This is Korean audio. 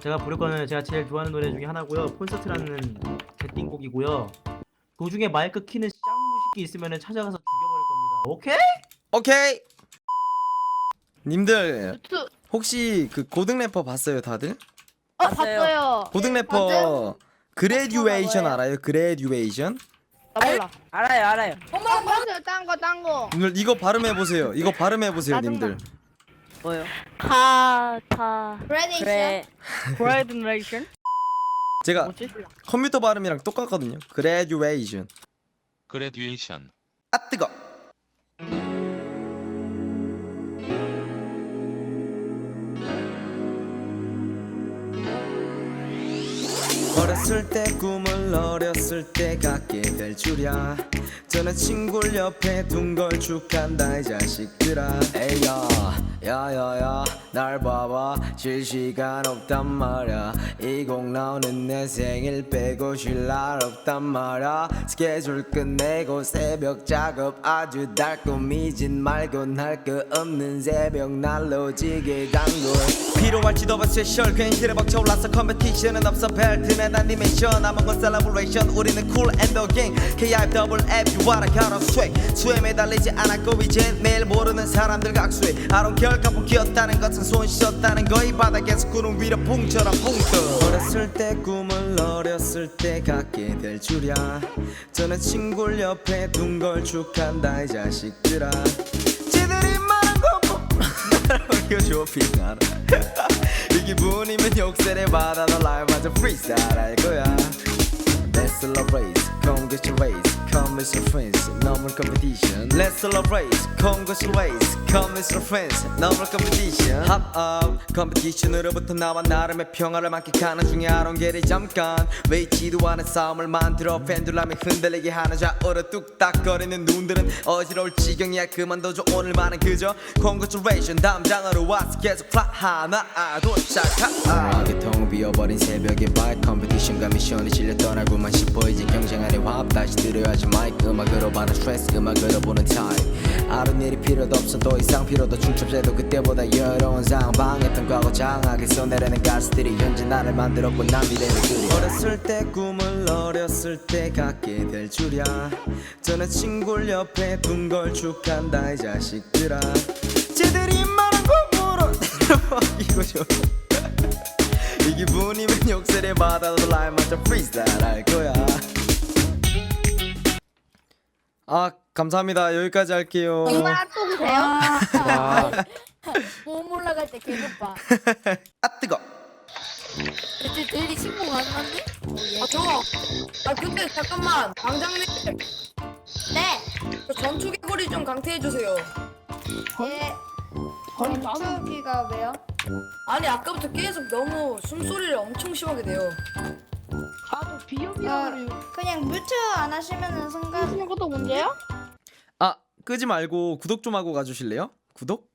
제가 부를 거는 제가 제일 좋아하는 노래 중에 하나고요. 콘서트라는 개띵곡이고요. 도중에 마이크 키는 짱무식이 있으면 찾아가서 죽여버릴 겁니다. 오케이? 오케이. 님들 투. 혹시 그 고등 래퍼 봤어요, 다들? 어 봤어요. 봤어요. 고등 네, 래퍼. 그레듀에이션 뭐예요? 알아요? 그레듀에이션? 나 몰라. 알아요 알아요 어머 봤어요. 딴거 딴 거. 님들 이거 발음해 보세요. 이거 발음해 보세요, 짜증나. 님들. 뭐요? 카타 그레데이션. 그래 그레이드레이션 제가 뭐지? 컴퓨터 발음이랑 똑같거든요. 그레듀에이션. 그레듀에이션 아 뜨거. 어렸을 때 꿈을 어렸을 때 갖게 될 줄이야. 저는 친구를 옆에 둔 걸 축한다 이 자식들아. 에이야 야야야 날 봐봐. 쉴 시간 없단 말야. 이 곡 나오는 내 생일 빼고 쉴 날 없단 말야. 스케줄 끝내고 새벽 작업 아주 달콤이진 말곤 할거 없는 새벽 날로 지게 단골 필요할지도 없어 세셜 괜시에 벅차올라서 컴페티션은 없어. 벨트는 애니메이션 남은 건 셀러브레이션 우리는 쿨 앤더 갱 KIF 더블 F you wanna count on swag 수에 매달리지 않았고 이젠 매일 모르는 사람들 각수해. I don't care 가품 키웠다는 것은 손 씻었다는 거이 바닥에서 구름 위로 붕처럼 붕떠 어렸을 때 꿈을 어렸을 때 갖게 될 줄이야. 저는 친구를 옆에 둔 걸 축한다 이 자식들아 쇼핑 알아 이 기분이면 욕설에 받아 너 라이브 하자 프리스타일 할 거야 celebrate, raise Come with your friends, no more competition Let's celebrate, raise Come with your friends, no more competition Hop up, competition으로부터 나와 나름의 평화를 만끽하는 중에 I don't get it 잠깐 외치도 않은 싸움을 만들어 팬들람이 흔들리게 하는 좌우로 뚝딱거리는 눈들은 어지러울 지경이야 그만둬줘 오늘만은 그저 Congratulation 담장으로 왔어 계속 fly 하나 아, 도착하 아, 통 비어버린 새벽에 바이 컴피티션과 미션이 실려 떠나고만 싶어 이제 경쟁 안에 화합 다시 들어야지 마이크. 음악으로 받아 스트레스 음악으로 보는 타임 하루 일이 필요도 없어 더 이상 필요도. 중첩제도 그때보다 여러운 상황 방했던 과거 장하게 써내려는 가수들이 현재 나를 만들었고 난 미래를 그려 어렸을 때 꿈을 어렸을 때 갖게 될 줄이야. 저는 친구를 옆에 둔 걸 축한다 이 자식들아. 쟤들이 말한 거 물어 이거 좋아 이 기분이면 욕설에 받아도 라임 맞춰 프리스타일 할 거야 아 감사합니다 여기까지 할게요 정말 핫도그세요? 와. 몸 올라갈 때 개급봐. 아 뜨거 그때 들리 신고 갔는데? 아 저. 아 근데 잠깐만 방장님 네. 저 전투 개구리 좀 강퇴해 주세요. 예. 전투기가 왜요? 아니 아까부터 계속 너무 숨소리를 엄청 심하게 내요. 아저 어, 비염이야 그냥 뮤트 안 하시면은 상관. 하시는 것도 문제야? 아 끄지 말고 구독 좀 하고 가주실래요? 구독?